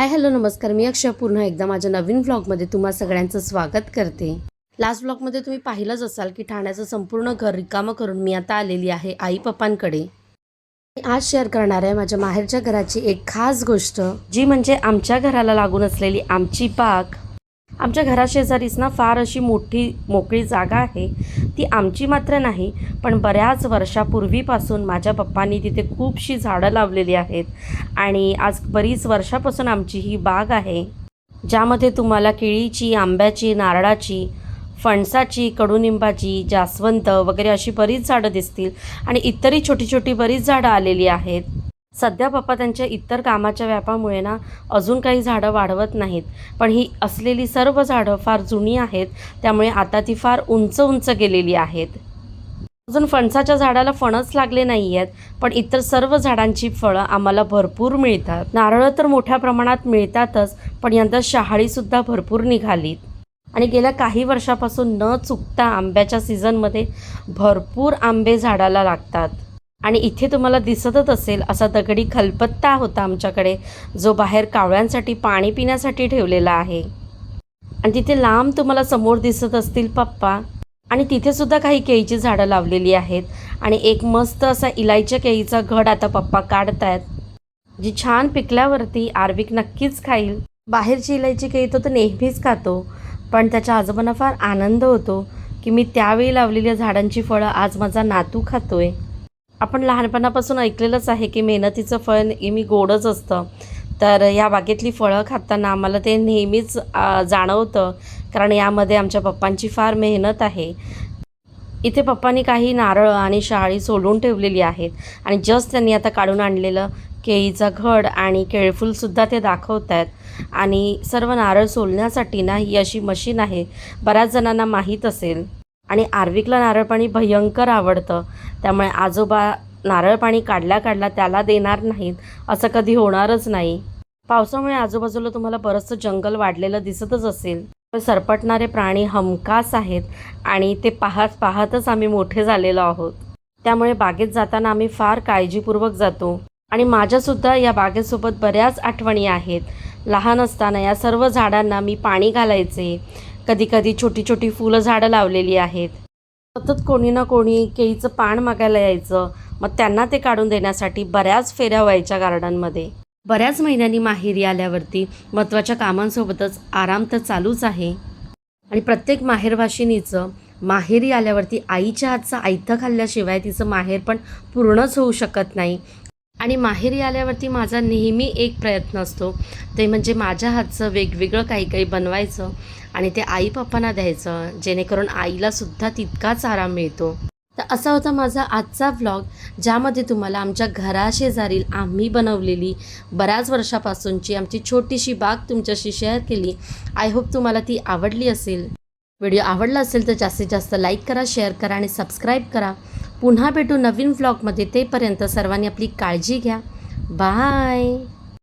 Hi hello नमस्कार. मी अक्षय पुन्हा एकदा माझ्या नवीन व्लॉगमध्ये तुम्हा सगळ्यांचं स्वागत करते. लास्ट व्लॉगमध्ये तुम्ही पाहिलंच असाल की ठाण्याचं संपूर्ण घर रिकामं करून मी आता आलेली आहे आई पप्पांकडे. मी आज शेअर करणार आहे माझ्या माहेरच्या घराची एक खास गोष्ट जी म्हणजे आमच्या घराला लागून असलेली आमची बाग आमच्या घराशेजारीच ना फार अशी मोठी मोकळी जागा आहे. ती आमची मात्र नाही पण बऱ्याच वर्षापूर्वीपासून माझ्या पप्पांनी तिथे खूपशी झाडं लावलेली आहेत आणि आज बरीच वर्षापासून आमची ही बाग आहे ज्यामध्ये तुम्हाला केळीची आंब्याची नारळाची फणसाची कडुनिंबाची जास्वंत वगैरे अशी बरीच झाडं दिसतील आणि इतरही छोटी छोटी बरीच झाडं आलेली आहेत. सध्या पप्पा त्यांच्या इतर कामाच्या व्यापामुळे ना अजून काही झाडं वाढवत नाहीत. पण ही असलेली सर्व झाडं फार जुनी आहेत त्यामुळे आता ती फार उंच उंच गेलेली आहेत. अजून फणसाच्या झाडाला फणस लागले नाही आहेत पण इतर सर्व झाडांची फळं आम्हाला भरपूर मिळतात. नारळं तर मोठ्या प्रमाणात मिळतातच पण यंदा शहाळीसुद्धा भरपूर निघालीत. आणि गेल्या काही वर्षापासून न चुकता आंब्याच्या सीझनमध्ये भरपूर आंबे झाडाला लागतात. आणि इथे तुम्हाला दिसतच असेल असा दगडी खलपत्ता होता आमच्याकडे जो बाहेर कावळ्यांसाठी पाणी पिण्यासाठी ठेवलेला आहे. आणि तिथे लांब तुम्हाला समोर दिसत असतील पप्पा. आणि तिथेसुद्धा काही केळीची झाडं लावलेली आहेत. आणि एक मस्त असा इलायच्या केळीचा घड आता पप्पा काढतायत. जी छान पिकल्यावरती आर्विक नक्कीच खाईल. बाहेरची इलायची केळी तो तर नेहमीच खातो. पण त्याच्या आजोबांना फार आनंद होतो की मी त्यावेळी लावलेल्या झाडांची फळं आज माझा नातू खातोय. आपण लहानपणापासून ऐकलेलंच आहे की मेहनतीचं फळ नेहमी गोडच असतं. तर या बागेतली फळं खाताना आम्हाला ते नेहमीच जाणवतं. कारण यामध्ये आमच्या पप्पांची फार मेहनत आहे. इथे पप्पांनी काही नारळ आणि शहाळी सोलून ठेवलेली आहेत. आणि जस्ट त्यांनी आता काढून आणलेलं केळीचा घड आणि केळफूलसुद्धा ते दाखवत आहेत. आणि सर्व नारळ सोलण्यासाठी ना ही अशी मशीन आहे. बऱ्याच जणांना माहीत असेल. आणि आर्विकला नारळ पाणी भयंकर आवडतं. त्यामुळे आजोबा नारळ पाणी काढल्या काढल्या त्याला देणार नाहीत असं कधी होणारच नाही. पावसामुळे आजूबाजूला तुम्हाला बरंचसं जंगल वाढलेलं दिसतच असेल. सरपटणारे प्राणी हमखास आहेत आणि ते पाहत पाहतच आम्ही मोठे झालेलो आहोत. त्यामुळे बागेत जाताना आम्ही फार काळजीपूर्वक जातो. आणि माझ्यासुद्धा या बागेसोबत बऱ्याच आठवणी आहेत. लहान असताना या सर्व झाडांना मी पाणी घालायचे. कधी कधी छोटी छोटी फुलं झाडं लावलेली आहेत. सतत कोणी ना कोणी केळीचं पान मागायला यायचं. मग त्यांना ते काढून देण्यासाठी बऱ्याच फेऱ्या व्हायच्या गार्डनमध्ये. बऱ्याच महिन्यांनी माहेरी आल्यावरती महत्त्वाच्या कामांसोबतच आराम तर चालूच आहे. आणि प्रत्येक माहेरवाशिनीचं माहेरी आल्यावरती आईच्या हातचं आयथं खाल्ल्याशिवाय तिचं माहेर पण पूर्णच होऊ शकत नाही. आणि माहेरी आल्यावरती माझा नेहमी एक प्रयत्न असतो. ते म्हणजे माझ्या हातचं वेगवेगळं काही काही बनवायचं आणि ते आई पप्पांना द्यायचं जेणेकरून आईलासुद्धा तितकाच आराम मिळतो. तर असा होता माझा आजचा व्लॉग ज्यामध्ये तुम्हाला आमच्या घराशेजारील आम्ही बनवलेली बऱ्याच वर्षापासूनची आमची छोटीशी बाग तुमच्याशी शेअर केली. आय होप तुम्हाला ती आवडली असेल. व्हिडिओ आवडला असेल तर जास्तीत जास्त लाईक करा शेअर करा आणि सबस्क्राईब करा. पुन्हा भेटू नवीन व्लॉगमध्ये तेपर्यंत सर्वांनी आपली काळजी घ्या. बाय